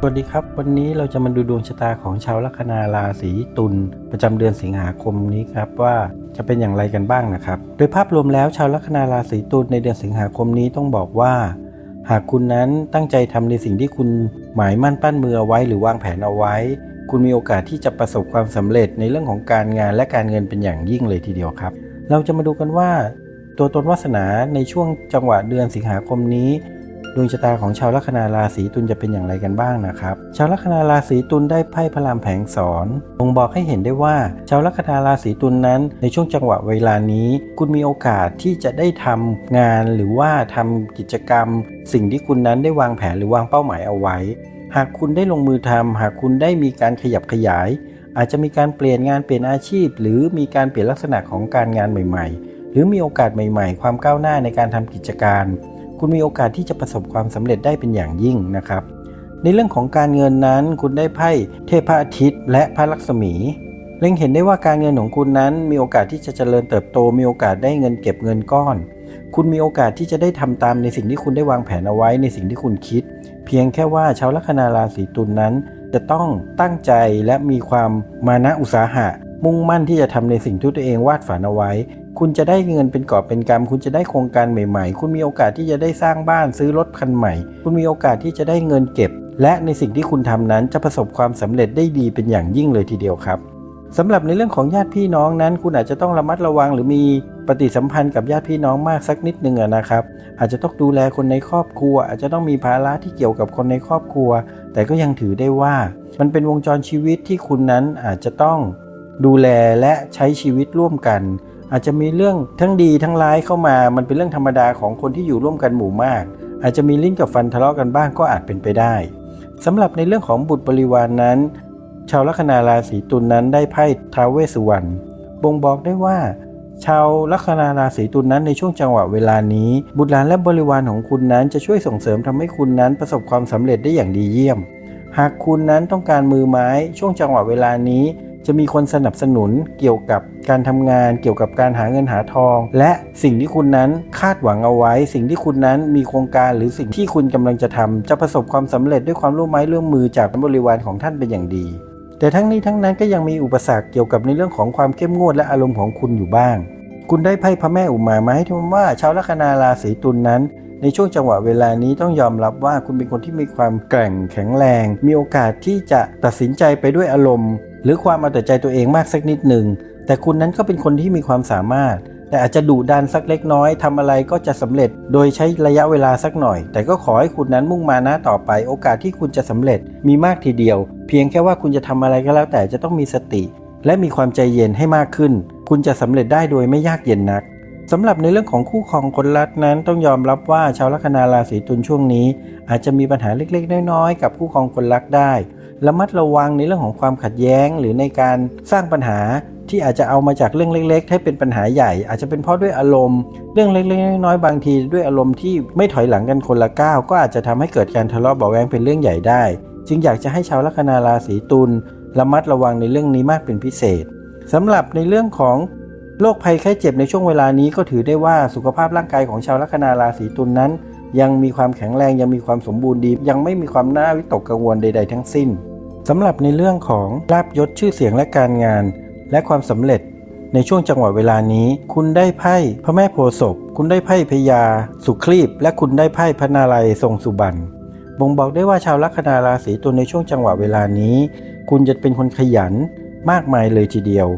สวัสดีครับ วันนี้เราจะมาดูดวงชะตาของชาวลัคนาราศีตุลประจำเดือนสิงหาคมนี้ครับว่าจะเป็นอย่างไรกันบ้างนะครับ โดยภาพรวมแล้วชาวลัคนาราศีตุลในเดือนสิงหาคมนี้ต้องบอกว่า หากคุณนั้นตั้งใจทำในสิ่งที่คุณหมายมั่นปั้นมือเอาไว้ หรือวางแผนเอาไว้ คุณมีโอกาสที่จะประสบความสำเร็จในเรื่องของการงานและการเงินเป็นอย่างยิ่งเลยทีเดียวครับ เราจะมาดูกันว่า ตัวตนวาสนาในช่วงจังหวะเดือนสิงหาคมนี้ ดวงชะตาของชาวลัคนาราศีตุลจะเป็นอย่างไรกันบ้างนะครับ ชาวลัคนาราศีตุลได้ไพ่พระรามแผงสอนบ่งบอกให้เห็นได้ว่า ชาวลัคนาราศีตุลนั้น ในช่วงจังหวะเวลานี้ คุณมีโอกาสที่จะได้ทำงานหรือว่าทำกิจกรรม สิ่งที่คุณนั้นได้วางแผนหรือวางเป้าหมายเอาไว้ หากคุณได้ลงมือทำหากคุณได้มีการขยับขยาย อาจจะมีการเปลี่ยนงานเปลี่ยนอาชีพ หรือมีการเปลี่ยนลักษณะของการงานใหม่ ๆ หรือมีโอกาสใหม่ ๆ ความก้าวหน้าในการทำกิจการ คุณมีโอกาสที่จะประสบความสำเร็จได้เป็นอย่างยิ่งนะครับ ในเรื่องของการเงินนั้น คุณได้ไพ่เทพอาทิตย์ และพระลักษมี เล็งเห็นได้ว่าการเงินของคุณนั้น มีโอกาสที่จะเจริญเติบโต มีโอกาสได้เงินเก็บเงินก้อน คุณมีโอกาสที่จะได้ทำตามในสิ่งที่คุณได้วางแผนเอาไว้ในสิ่งที่คุณคิด เพียงแค่ว่าชาวลัคนาราศีตุลนนั้น จะต้องตั้งใจและมีความมานะอุตสาหะมุ่งมั่นที่จะทำในสิ่งที่ตัวเองวาดฝันเอาไว้ คุณจะได้เงินเป็นกอบเป็นกำคุณจะได้โครงการใหม่ๆ คุณมีโอกาสที่จะได้สร้างบ้านซื้อรถคันใหม่ คุณมีโอกาสที่จะได้เงินเก็บ และในสิ่งที่คุณทำนั้นจะประสบความสำเร็จได้ดีเป็นอย่างยิ่งเลยทีเดียวครับสำหรับในเรื่องของญาติพี่น้องนั้น คุณอาจจะต้องระมัดระวังหรือมีปฏิสัมพันธ์กับญาติพี่น้องมากสักนิดหนึ่งนะครับ อาจจะต้องดูแลคนในครอบครัว อาจจะต้องมีภาระที่เกี่ยวกับคนในครอบครัว แต่ก็ยังถือได้ว่า มันเป็นวงจรชีวิตที่คุณนั้นอาจจะต้องดูแลและใช้ชีวิตร่วมกัน อาจจะมีเรื่องทั้งดีทั้งร้ายเข้ามา มันเป็นเรื่องธรรมดาของคนที่อยู่ร่วมกันหมู่มาก อาจจะมีลิ้นกับฟันทะเลาะกันบ้างก็อาจเป็นไปได้สำหรับในเรื่องของบุตรบริวารนนั้น ชาวลัคนาราศีตุลนนั้นได้ไพ่ท้าวเวสสุวรรณบ่งบอกได้ว่า ชาวลัคนาราศีตุลนนั้นในช่วงจังหวะเวลานี้ บุตรหลานและบริวารของคุณนั้นจะช่วยส่งเสริมทำให้คุณนั้นประสบความสำเร็จได้อย่างดีเยี่ยม หากคุณนั้นต้องการมือไม้ช่วงจังหวะเวลานี้ จะมีคนสนับสนุนเกี่ยวกับการทำงานเกี่ยวกับการหาเงินหาทอง และสิ่งที่คุณนั้นคาดหวังเอาไว้ สิ่งที่คุณนั้นมีโครงการหรือสิ่งที่คุณกำลังจะทำจะประสบความสำเร็จด้วยความร่วมไม้ร่วมมือจากบริวารของท่านเป็นอย่างดี แต่ทั้งนี้ทั้งนั้นก็ยังมีอุปสรรคเกี่ยวกับในเรื่องของความเข้มงวดและอารมณ์ของคุณอยู่บ้าง คุณได้ไพ่พระแม่อุมามาให้ทว่าชาวลัคนาราศีตุลนนั้น ในช่วงจังหวะเวลานี้ต้องยอมรับว่าคุณเป็นคนที่มีความแกร่งแข็งแรง มีโอกาสที่จะตัดสินใจไปด้วยอารมณ์ หรือความเอาแต่ใจตัวเองมากสักนิดหนึ่งแต่คุณนั้นก็เป็นคนที่มีความสามารถ แต่อาจจะดุดันสักเล็กน้อยทำอะไรก็จะสำเร็จ โดยใช้ระยะเวลาสักหน่อย แต่ก็ขอให้คุณนั้นมุ่งมานะต่อไป โอกาสที่คุณจะสำเร็จมีมากทีเดียว เพียงแค่ว่าคุณจะทำอะไรก็แล้วแต่จะต้องมีสติ และมีความใจเย็นให้มากขึ้น คุณจะสำเร็จได้โดยไม่ยากเย็นนัก สำหรับในเรื่องของคู่ครองคนรักนั้นต้องยอมรับว่าชาวลัคนาราศีตุลช่วงนี้ อาจจะมีปัญหาเล็กๆ น้อยๆ กับคู่ครองคนรักได้ระมัดระวังในเรื่องของความขัดแย้ง หรือในการสร้างปัญหาที่อาจจะเอามาจากเรื่องเล็ก ๆ ให้เป็นปัญหาใหญ่ อาจจะเป็นเพราะด้วยอารมณ์ เรื่องเล็กๆ น้อยๆบางที ด้วยอารมณ์ที่ไม่ถอยหลังกันคนละก้าวก็อาจจะทำให้เกิดการทะเลาะเบาแวงเป็นเรื่องใหญ่ได้ จึงอยากจะให้ชาวลัคนาราศีตุลระมัดระวังในเรื่องนี้มากเป็นพิเศษสำหรับในเรื่องของ โรคภัยไข้เจ็บในช่วงเวลานี้ก็ถือได้ว่าสุขภาพร่างกายของชาวลัคนาราศีตุลนนั้น ยังมีความแข็งแรงยังมีความสมบูรณ์ดี ยังไม่มีความน่าวิตกกังวลใด ๆ ทั้งสิ้นสำหรับในเรื่องของลาบยศชื่อเสียงและการงาน และความสำเร็จ ในช่วงจังหวะเวลานี้ คุณได้ไพ่พระแม่โพศพคุณได้ไพ่พญาสุครีบ และคุณได้ไพ่พระนาลัยทรงสุบรรณบ่งบอกได้ว่าชาวลัคนาราศีตุลในช่วงจังหวะเวลานี้ คุณจะเป็นคนขยันมากมายเลยทีเดียว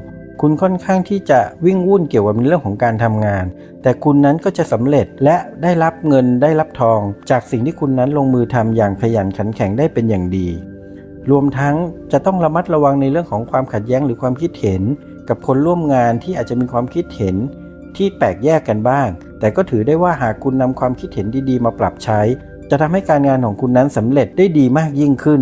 คุณค่อนข้างที่จะวิ่งวุ่นเกี่ยวกับเรื่องของการทำงาน แต่คุณนั้นก็จะสำเร็จและได้รับเงินได้รับทอง จากสิ่งที่คุณนั้นลงมือทำอย่างขยันขันแข็งได้เป็นอย่างดี รวมทั้งจะต้องระมัดระวังในเรื่องของความขัดแย้งหรือความคิดเห็น กับคนร่วมงานที่อาจจะมีความคิดเห็นที่แปลกแยกกันบ้าง แต่ก็ถือได้ว่าหากคุณนำความคิดเห็นดีๆ มาปรับใช้ จะทำให้การงานของคุณนั้นสำเร็จได้ดีมากยิ่งขึ้น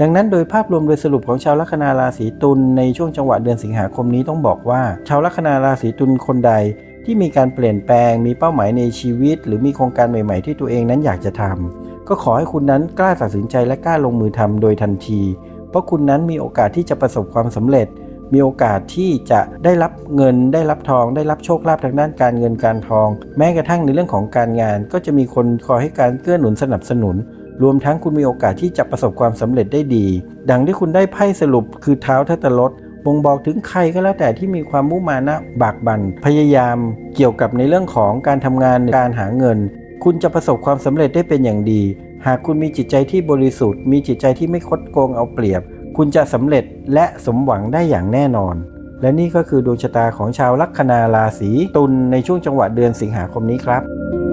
ดังนั้นโดยภาพรวมโดยสรุปของชาวลัคนาราศีตุลในช่วงจังหวะเดือนสิงหาคมนี้ต้องบอกว่า ชาวลัคนาราศีตุลคนใดที่มีการเปลี่ยนแปลง มีเป้าหมายในชีวิต หรือมีโครงการใหม่ๆ ที่ตัวเองนั้นอยากจะทำก็ขอให้คุณนั้นกล้าตัดสินใจและกล้าลงมือทำโดยทันที เพราะคุณนั้นมีโอกาสที่จะประสบความสำเร็จ มีโอกาสที่จะได้รับเงิน ได้รับทอง ได้รับโชคลาภทางด้านการเงินการทอง แม้กระทั่งในเรื่องของการงาน ก็จะมีคนคอยให้การเกื้อหนุนสนับสนุน รวมทั้งคุณมีโอกาสที่จะประสบความสำเร็จได้ดี ดังที่คุณได้ไพ่สรุปคือเท้าทัตตรถบ่งบอกถึงใครก็แล้วแต่ที่มีความมุ่งมานะบากบัน่นพยายามเกี่ยวกับในเรื่องของการทำงานการหาเงิน คุณจะประสบความสำเร็จได้เป็นอย่างดี หากคุณมีจิตใจที่บริสุทธิ์ มีจิตใจที่ไม่คดโกงเอาเปรียบ คุณจะสำเร็จและสมหวังได้อย่างแน่นอน และนี่ก็คือดวงชะตาของชาวลัคนาราศีตุลในช่วงจังหวะเดือนสิงหาคมนี้ครับ